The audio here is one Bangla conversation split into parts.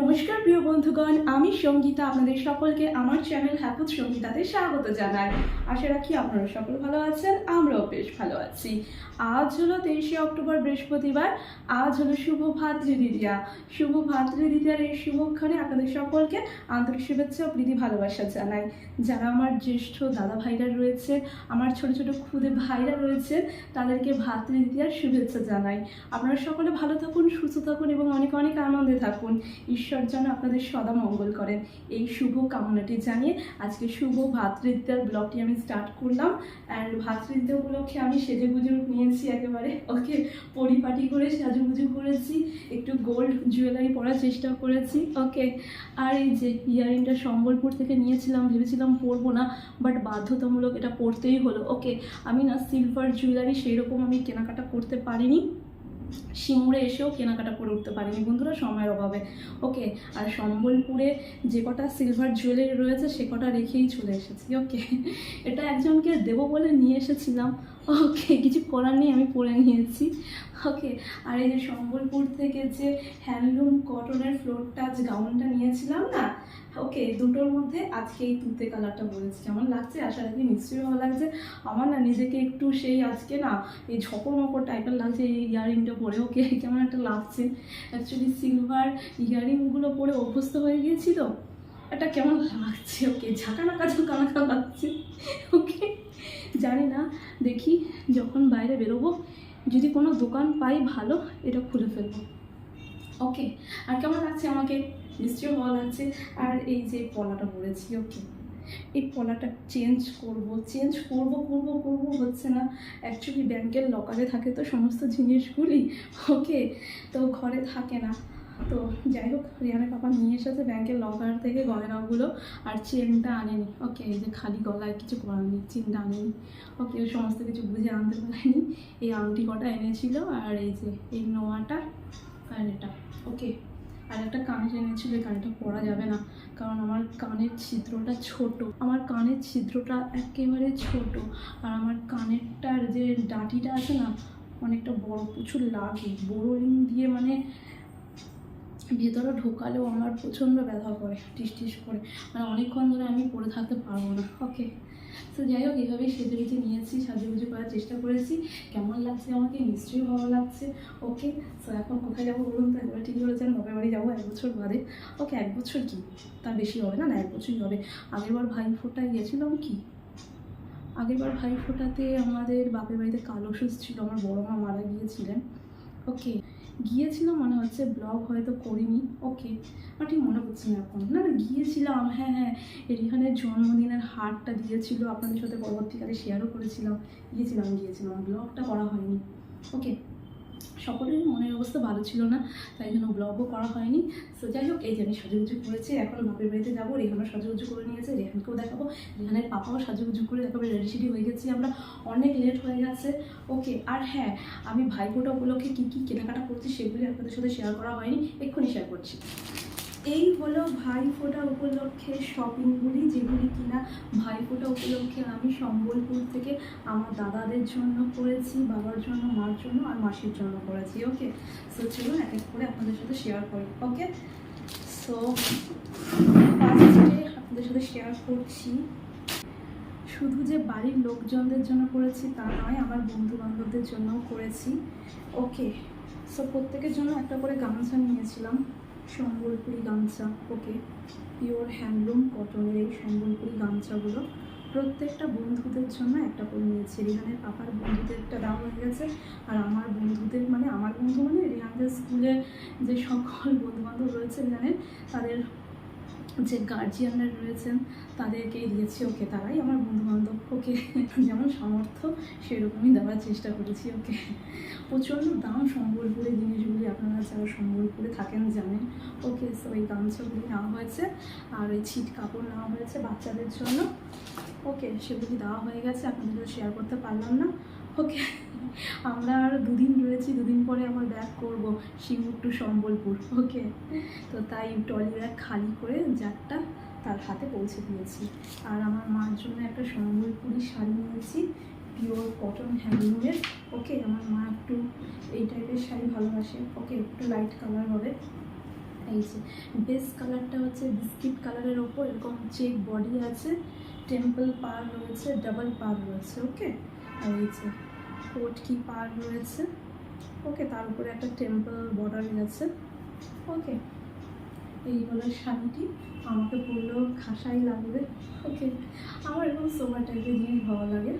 নমস্কার, প্রিয় বন্ধুগণ, আমি সঙ্গীতা, আপনাদের সকলকে আমার চ্যানেল হ্যাপুত সঙ্গীতাতে স্বাগত জানাই। আশা রাখি আপনারা সকল ভালো আছেন, আমরাও বেশ ভালো আছি। আজ হলো তেইশে অক্টোবর, বৃহস্পতিবার। আজ হলো শুভ ভাতৃদ্বিতীয়া শুভ ভাতৃদ্বিতীয়ার এই শুভক্ষণে আপনাদের সকলকে আন্তরিক শুভেচ্ছা ও প্রীতি ভালোবাসা জানাই। যারা আমার জ্যেষ্ঠ দাদা ভাইরা রয়েছে আমার ছোট ছোট খুদে ভাইরা রয়েছে তাদেরকে ভাতৃদ্বিতীয়ার শুভেচ্ছা জানাই। আপনারা সকলে ভালো থাকুন, সুস্থ থাকুন এবং অনেক অনেক আনন্দে থাকুন। যেন আপনাদের সদা মঙ্গল করেন এই শুভ কামনাটি জানিয়ে আজকে শুভ ভাতৃদ্বিতীয়ার ব্লগটি আমি স্টার্ট করলাম। অ্যান্ড ভাতৃদ্বিতীয় উপলক্ষে আমি সেজে গুজে নিয়েছি একেবারে। ওকে, পরিপাটি করে সাজুগুজু করেছি। একটু গোল্ড জুয়েলারি পরার চেষ্টা করেছি। ওকে, আর এই যে ইয়ারিংটা সম্বলপুর থেকে নিয়েছিলাম, ভেবেছিলাম পরবো না বাট বাধ্যতামূলক এটা পরতেই হলো। ওকে, আমি না সিলভার জুয়েলারি সেই রকম আমি কেনাকাটা করতে পারিনি। সিঙ্গুরে এসেও কেনাকাটা করে উঠতে পারিনি। বন্ধুরা, সময়ের অভাবে। ওকে, আর সম্বলপুরে যে কটা সিলভার জুয়েলারি রয়েছে, সে কটা রেখেই চলে এসেছি। ওকে, এটা একজনকে দেবো বলে নিয়ে এসেছিলাম। ওকে, কিছু করার নেই, আমি পরে নিয়েছি। ওকে, আর এই যে সম্বলপুর থেকে যে হ্যান্ডলুম কটনের ফ্লোর টাচ গাউনটা নিয়েছিলাম না, ওকে, দুটোর মধ্যে আজকে এই তুতে কালারটা বলেছি। কেমন লাগছে? আশা রাখি নিশ্চয়ই ভালো লাগছে। আমার না নিজেকে একটু সেই আজকে না, এই ঝকর মকর টাইপের লাগছে, এই ইয়াররিংটা পরে। ওকে, কেমন একটা লাগছে। অ্যাকচুয়ালি সিলভার ইয়াররিংগুলো পরে অভ্যস্ত হয়ে গিয়েছি তো। এটা কেমন লাগছে? ওকে, ঝাঁকানাকা ঝাঁকানাকা লাগছে। ওকে। জানি না দেখি যখন বাইরে বেরোবো, যদি কোনো দোকান পাই ভালো, এটা খুলে ফেলব। ওকে, আর কেমন লাগছে আমাকে? নিশ্চয়ই ভালো লাগছে। আর এই যে পলাটা পরেছি, ওকে। এই পলাটা চেঞ্জ করব চেঞ্জ করব করব করব, হচ্ছে না অ্যাকচুয়ালি ব্যাংকের লকারে থাকে তো সমস্ত জিনিসগুলি, ওকে। তো ঘরে থাকে না। তো যাই হোক, রিয়ানের পাপা নিয়ে এসেছে ব্যাংকের লকার থেকে গয়নাগুলো আর চেনটা আনেনি। ওকে এই যে খালি গলায় কিছু করার নেই চেনটা আনেনি। ওকে ও সমস্ত কিছু বুঝে আনতে পারেনি। এই আংটি কটা এনেছিল আর এই যে, এই নোয়াটা আর এটা। ওকে আর একটা কানে এনেছিল, এই পরা যাবে না, কারণ আমার কানের ছিদ্রটা ছোট। আমার কানের ছিদ্রটা একেবারে ছোট। আর আমার কানেরটার যে ডাঁটিটা আছে না, অনেকটা বড়, প্রচুর লাগে। বোরোলিং দিয়ে মানে ভেতরে ঢোকালেও আমার প্রচণ্ড ব্যথা করে, টিস টিস করে। মানে অনেকক্ষণ ধরে আমি পরে থাকতে পারব না। ওকে। তো যাই হোক, এভাবেই সেজে গুজে নিয়েছি, সাজুগুজু করার চেষ্টা করেছি। কেমন লাগছে আমাকে? নিশ্চয়ই ভালো লাগছে। ওকে। তো এখন কোথায় যাব বলুন তো? একবার ঠিক করেছেন বাপের বাড়ি যাব এক বছর বাদে। ওকে, এক বছর কি? তার বেশি হবে না না, এক বছরই হবে। আগেরবার ভাই ফোটায় গেছিলাম কি? আগেরবার ভাই ফোটাতে আমাদের বাপের বাড়িতে কালো সুস ছিল, আমার বড় মা মারা গিয়েছিলেন। ওকে গিয়েছিলাম মনে হচ্ছে ব্লগ হয়তো করিনি। ওকে আমার ঠিক মনে পড়ছে না এখন। না না, গিয়েছিলাম। হ্যাঁ হ্যাঁ। রিহানের জন্মদিনের হারটা দিয়েছিল। আপনাদের সাথে পরবর্তীকালে শেয়ারও করেছিলাম। গিয়েছিলাম গিয়েছিলাম। ব্লগটা করা হয়নি। ওকে সকলেরই মনের অবস্থা ভালো ছিল না, তাই জন্য ব্লগও করা হয়নি। সো যাই হোক, এই যে আমি সাজুগুজু করেছি, এখন বাপের বাড়িতে যাব, রেহানও সাজুগুজু করে নিয়েছে, রেহানকেও দেখাবো। রেহানের পাপাও সাজুগুজু করে একেবারে রেডি সেডি হয়ে গেছি আমরা। অনেক লেট হয়ে গেছে। ওকে আর হ্যাঁ আমি ভাইফোঁটা উপলক্ষে কী কী কেনাকাটা করছি সেগুলি আপনাদের সাথে শেয়ার করা হয়নি, এক্ষুনি শেয়ার করছি। এই হলো ভাইফোঁটা উপলক্ষে শপিংগুলি যেগুলি কিনা ভাইফোঁটা উপলক্ষে আমি সম্বলপুর থেকে আমার দাদাদের জন্য করেছি, বাবার জন্য, মার জন্য আর মাসির জন্য করেছি ওকে সো চলুন এক এক করে আপনাদের সাথে শেয়ার করি ওকে সো আপনাদের সাথে শেয়ার করছি, শুধু যে বাড়ির লোকজনদের জন্য করেছি তা নয়, আমার বন্ধু বান্ধবদের জন্যও করেছি ওকে সো প্রত্যেকের জন্য একটা করে গামছা নিয়েছিলাম। সম্বলপুরি গামছা ওকে পিওর হ্যান্ডলুম কটনের এই সম্বলপুরি গামছাগুলো প্রত্যেকটা বন্ধুদের জন্য একটা করে নিয়েছি। রিহানের পাপার বন্ধুদেরটা দাম হয়ে গেছে, আর আমার বন্ধুদের মানে আমার বন্ধু মানে রিহানদের স্কুলে যে সকল বন্ধুবান্ধব রয়েছে রিহানের তাদের যে গার্জিয়ানরা রয়েছেন তাদেরকেই দিয়েছি, ওকে তারাই আমার বন্ধু বান্ধব ওকে যেমন সামর্থ্য সেরকমই দেওয়ার চেষ্টা করেছি, ওকে। প্রচণ্ড দাম সম্বলপুরে জিনিসগুলি আপনারা যারা সম্বলপুরে থাকেন জানেন, ওকে সো এই গামছাগুলি নেওয়া হয়েছে, আর ওই ছিট কাপড় নেওয়া হয়েছে বাচ্চাদের জন্য। ওকে, সেগুলি দেওয়া হয়ে গেছে আপনাদের শেয়ার করতে পারলাম না, ওকে। আমরা আর দুদিন রয়েছি, দুদিন পরে আমার ব্যাক করব সিঙ্গুর টু সম্বলপুর ওকে তো তাই টলি ব্যাগ খালি করে যারটা তার হাতে পৌঁছে দিয়েছি। আর আমার মার জন্য একটা সম্বলপুরি শাড়ি নিয়েছি পিওর কটন হ্যান্ডলুমের ওকে আমার মা একটু এই টাইপের শাড়ি ভালোবাসে ওকে একটু লাইট কালার হবে। এই যে বেস কালারটা হচ্ছে বিস্কিট কালারের ওপর, এরকম চেক বডি আছে টেম্পল পার রয়েছে ডাবল পার রয়েছে ওকে আর এই যে কোট কি পার রয়েছে? ওকে, তার উপরে একটা টেম্পল বর্ডার আছে ওকে, এই হলো শাড়িটি। আমাকে পরলেও খাসাই লাগবে। ওকে, আমার এরকম সোবার টাইপের জিনিস ভালো লাগে।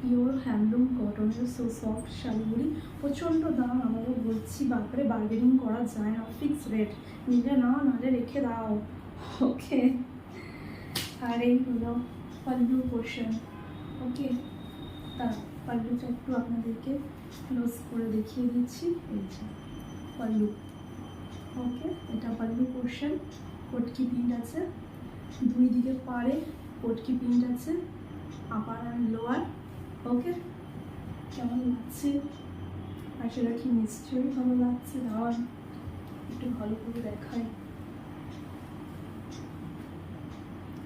পিওর হ্যান্ডলুম কটনের সো সফট শাড়িগুলি প্রচণ্ড দাম আমারও বলছি, বাপরে বার্গেনিং করা যায় না ফিক্স রেট নিলে না নাহলে রেখে দাও। ওকে, আর এই হলো পাল্লু পোর্শন ওকে, তা পাল্লুটা একটু আপনাদেরকে ক্লোজ করে দেখিয়ে দিচ্ছি। এই যে পাল্লু ওকে এটা পাল্লু পোর্শন কটকি প্রিন্ট আছে। দুই দিকে পাড়ে কটকি প্রিন্ট আছে আপার অ্যান্ড লোয়ার ওকে কেমন লাগছে? আশা রাখি নিশ্চয়ই ভালো লাগছে। দাঁড়ান একটু ভালো করে দেখাই।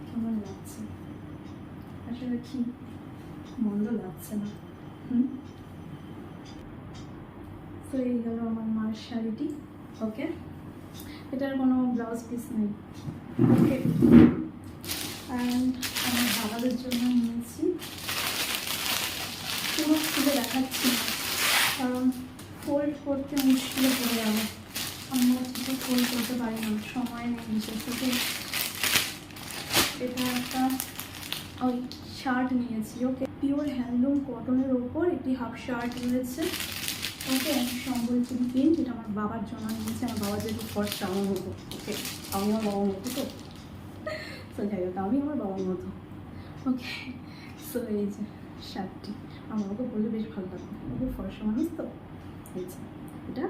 কেমন লাগছে? আশা রাখি মন্দ লাগছে না। এই গেল আমার মার শাড়িটি ওকে এটার কোনো ব্লাউজ পিস নেই ওকে অ্যান্ড আমার বাবাদের জন্য নিয়েছি। পুরো খুলে দেখাচ্ছি কারণ ফোল্ড করতে মুশকিলে পড়ে যাবে। আমি কিছু ফোল্ড করতে পারি না, সময় নেই বিশেষ করে এটা একটা, ওই শার্ট নিয়েছি ওকে পিওর হ্যান্ডলুম কটনের ওপর একটি হাফ শার্ট রয়েছে। ওকে সম্বলপুরি প্রিন্ট এটা আমার বাবার জন্য নিয়েছে আমার বাবা যেহেতু ফর্সটা আমার মতো। ওকে, আমি আমার বাবার মতো তো? তো যাই হোক, আমি আমার বাবার মতো। ওকে সো এই যে শার্টটি। আমার বাবাকে বললে বেশ ভালো লাগবে ওকে ফর্সা মানুষ তো? এই যে, এটা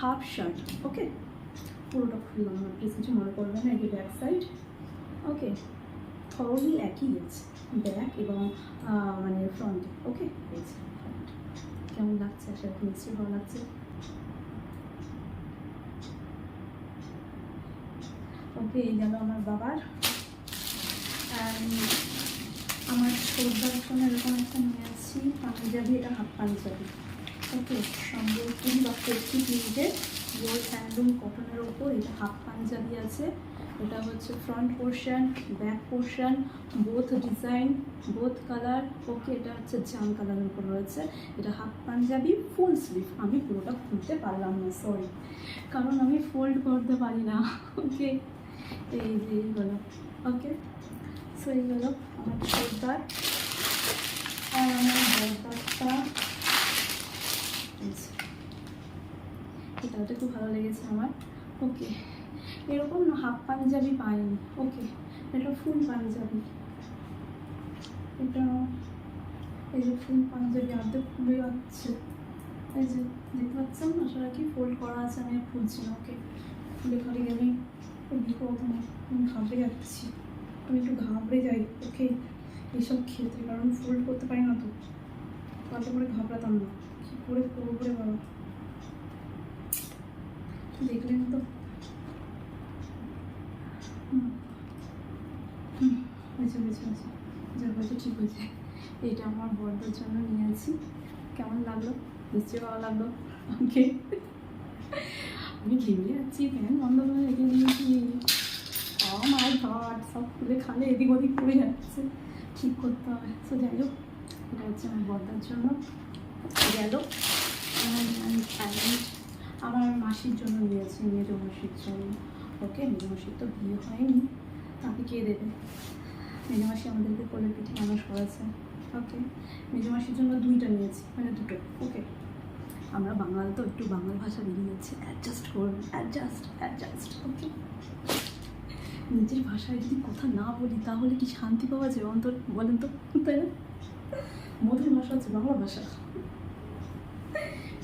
হাফ শার্ট ওকে, পুরোটা খুললাম। না কিছু মনে করবেন না, এটি ব্যাক সাইড ওকে থরলি একই গেছে ব্যাক এবং মানে ফ্রন্টে ওকে এই কেমন লাগছে? আশা করি ভালো লাগছে। ওকে এই গেল আমার বাবার। আমার ছোটদার জন্য এরকম একটা নিয়ে আসছি, পাঞ্জাবি এটা হাফ পাঞ্জাবি। ওকে সম্বলপুরি বা কচি প্রিন্টের গোল হ্যান্ডলুম কটনের ওপর, এটা হাফ পাঞ্জাবি আছে। এটা হচ্ছে front portion back portion both design both colour okay এটা হচ্ছে জাম কালারের উপর রয়েছে। এটা হাফ পাঞ্জাবি ফুল স্লিভ আমি পুরোটা খুলতে পারলাম না সরি কারণ আমি ফোল্ড করতে পারি না ওকে এই যে এইগুলো ওকে সো এইগুলো আমার ছোটদার আর আমার যে। এটা খুব ভালো লেগেছে আমার ওকে এরকম না হাফ পাঞ্জাবি পাইনি। ওকে এটা ফুল পাঞ্জাবি এটা এই যে ফুল পাঞ্জাবি অর্ধেক খুলে যাচ্ছে। এই যে দেখতে পাচ্ছেন আসলে কি ফোল্ড করা আছে আমি খুলছি না। ওকে খুলে গেলেই বিপদ আমার আমি ঘাবড়ে যাচ্ছি। আমি একটু ঘাবড়ে যাই ওকে এইসব ক্ষেত্রে কারণ ফোল্ড করতে পারি না তো। তাতে করে ঘাবড়াতাম না। কী করে করব করে বাবা? দেখলেন তো? হয়েছে হয়েছে হয়েছে যা হয়েছে ঠিক হয়েছে এইটা আমার বড়দের জন্য নিয়েছি কেমন লাগল? নিশ্চয়ই ভালো লাগল। ওকে। আমি ঘেমে যাচ্ছি ফ্যান বন্ধ করে রেখে দিয়েছি। আমার ঘাট সব খুলে খালে এদিক ওদিক পড়ে যাচ্ছে। ঠিক করতে হবে। তো যাই হোক, এটা হচ্ছে আমার বর্দার জন্য। গেল। আমার মাসির জন্য নিয়েছি মেজো মাসির জন্য। ওকে মেজো মাসির তো বিয়ে হয়নি, তাকে কে দেবে? মাসি আমাদেরকে কোলে পিঠে মানুষ করেছে ওকে মেজো মাসির জন্য দুইটা নিয়েছি মানে দুটো, ওকে। আমরা বাঙাল তো, একটু বাংলা ভাষা বেরিয়ে যাচ্ছে। অ্যাডজাস্ট করুন অ্যাডজাস্ট অ্যাডজাস্ট ওকে। নিজের ভাষায় যদি কথা না বলি, তাহলে কি শান্তি পাওয়া যায় অন্তর, বলেন তো? তাই না? মধুর ভাষা হচ্ছে বাংলা ভাষা।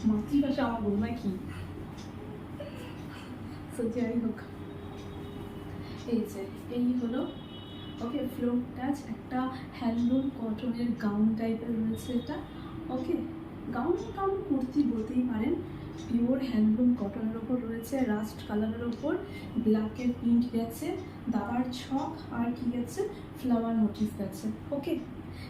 মাতৃভাষা আমার বলব কি? তো যাই হোক। এই যে এই হলো ওকে ফ্লোর টাচ একটা হ্যান্ডলুম কটনের গাউন টাইপের রয়েছে এটা। ওকে গাউন গাউন কুর্তি বলতেই পারেন। পিওর হ্যান্ডলুম কটনের ওপর রয়েছে রাস্ট কালারের ওপর। ব্ল্যাকের প্রিন্ট গেছে, দাবার ছক, আর কি গেছে? ফ্লাওয়ার মোটিভ গেছে। ওকে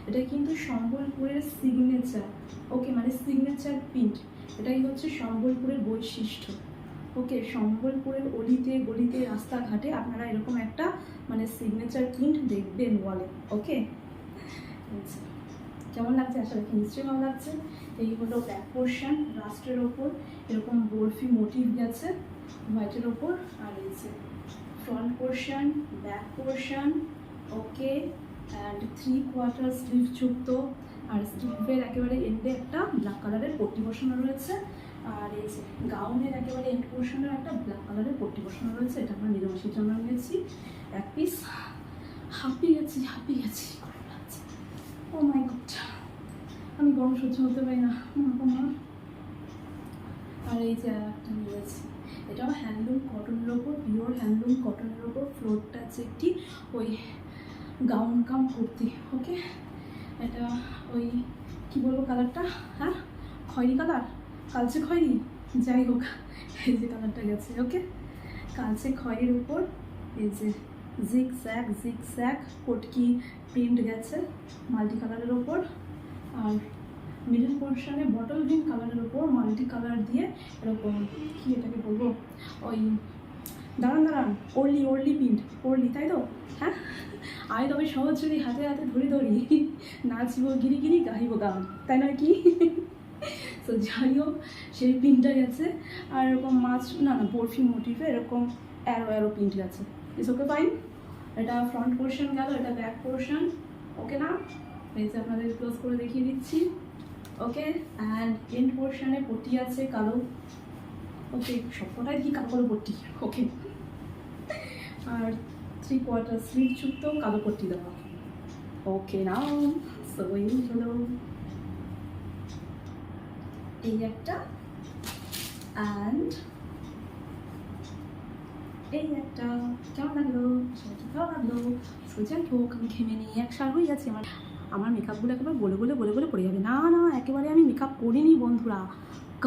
এটা কিন্তু সম্বলপুরের সিগনেচার ওকে মানে সিগনেচার প্রিন্ট এটাই হচ্ছে সম্বলপুরের বৈশিষ্ট্য। ওকে সম্বলপুরের অলিতে, গলিতে, রাস্তাঘাটে আপনারা এরকম একটা মানে সিগনেচার প্রিন্ট দেখবেন ওয়ালে ওকে কেমন লাগছে? রাখি নিশ্চয়ই ভালো লাগছে। এই হলো ব্যাক পোর্শন রাস্টের ওপর। এরকম বরফি মোটিভ গেছে হোয়াইটের ওপর। আর এই যে front portion back portion okay and three quarter sleeve যুক্ত আর স্লিভের একেবারে এন্ডে একটা ব্ল্যাক কালারের পট্টি বসানো রয়েছে। আর এই গাউনের একেবারে এন্ড পোর্শনের একটা ব্ল্যাক কালারের পট্টি বসানো রয়েছে। এটা আমরা নিরামিষের জন্য নিয়েছি। এক পিস হাঁপিয়ে গেছি হাঁপিয়ে গেছি ও মাই গড আমি গরম সহ্য হতে পারি না। মা আর এই যে একটা নিয়েছি এটাও হ্যান্ডলুম কটনের ওপর পিওর হ্যান্ডলুম কটনের ওপর ফ্লোরটা আছে একটি ওই গাউন কাম কুর্তি ওকে এটা ওই, কি বলব কালারটা হ্যাঁ? খয়েরি কালার কালচে খয়েরি? যাই হোক, এই যে কালারটা গেছে ওকে কালচে খয়েরির উপর এই যে জিগ স্যাক জিগ স্যাক কটকি প্রিন্ট গেছে মাল্টি কালারের ওপর আর মিডল পোর্শনে বটল গ্রিন কালারের ওপর মাল্টি কালার দিয়ে এরকম, কি এটাকে বলব? ওই দাঁড়ান দাঁড়ান। ওরলি ওরলি প্রিন্ট ওরলি তাই তো? হ্যাঁ? আমি তবে সহজ যদি হাতে হাতে ধরি ধরি, নাচবো, গিরি গিরি গাইব গান, তাই নয় কি? তো যাই হোক, সেই প্রিন্টটা গেছে। আর এরকম মাছ, না না বরফি মোটিভে এরকম অ্যারো অ্যারো প্রিন্ট গেছে। ইস ওকে ফাইন এটা ফ্রন্ট পোর্শন গেল, এটা ব্যাক পোর্শন ওকে না? যে আপনাদের ক্লোজ করে দেখিয়ে দিচ্ছি। ওকে অ্যান্ড এন্ড পোর্শনে পটি আছে, কালো। ওকে সবকটাই কি কালো কালো পট্টি? ওকে। আর থ্রি কোয়ার্টার স্লিভ যুক্ত কালো পট্টি দেওয়া ওকে, নাও। এই হলো। এই একটা। অ্যান্ড এই একটা। কেমন লাগল? সেটা ভালো লাগল। সোজা হোক, আমি ঘেমে নিয়ে এক সার হয়ে যাচ্ছি আমার। আমার মেকআপগুলো একেবারে বলে বলে বলে বলে পড়ে যাবে। না না, একেবারে আমি মেকআপ করিনি, বন্ধুরা।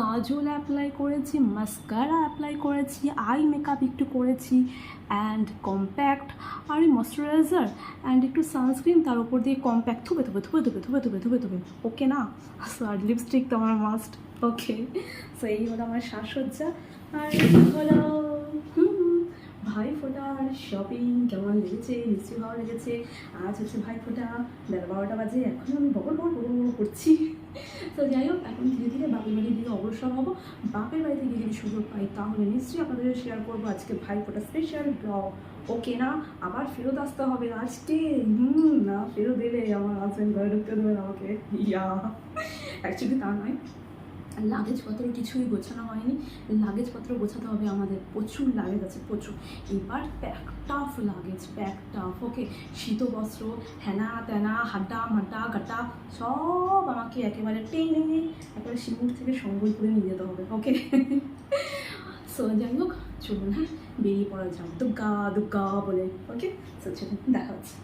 কাজল অ্যাপ্লাই করেছি মাস্কারা অ্যাপ্লাই করেছি আই মেকআপ একটু করেছি অ্যান্ড কম্প্যাক্ট আর এই ময়শ্চারাইজার অ্যান্ড একটু সানস্ক্রিন তার উপর দিয়ে কম্প্যাক্ট থুবে থুবে থুবে থুবে থুবে থুবে থুবে থুবে। ওকে না? আর লিপস্টিক তো আমার মাস্ট ওকে সো এই হলো আমার সাজসজ্জা। আর হলো ভাই ফোটার শপিং কেমন লেগেছে? নিশ্চয়ই ভালো লেগেছে। আজ হচ্ছে ভাই ফোটা বেলা বারোটা বাজে এখন আমি বকর বকর বকর করছি। তো যাই হোক, এখন ধীরে ধীরে বাপের বাড়ির দিকে অগ্রসর হব। বাপের বাড়ি থেকে যদি সুযোগ পাই, তাহলে নিশ্চয়ই আপনাদের শেয়ার করব আজকে ভাই ফোটা স্পেশাল ব্লগ ওকে না, আবার ফেরত আসতে হবে আজকে? হুম, না, ফেরত এলে আমার হাজব্যান্ড ঘরে ঢুকতে দেবেন আমাকে। ইয়া অ্যাকচুয়ালি তা নয়। লাগেজপত্র কিছুই গোছানো হয়নি। লাগেজপত্র গোছাতে হবে আমাদের প্রচুর লাগেজ আছে, প্রচুর। এবার pack tough luggage pack tough okay শীত বস্ত্র হেনা, তেনা, হাড্ডা, মাড্ডা, গাড্ডা, সব আমাকে একেবারে টেনে, একেবারে শিমুর থেকে সম্বলপুরে নিয়ে যেতে হবে ওকে সো যাই হোক, চলুন হ্যাঁ? বেরিয়ে পড়া যাক। দুগ্গা দুগ্গা বলে ওকে সো চলুন, দেখা হচ্ছে।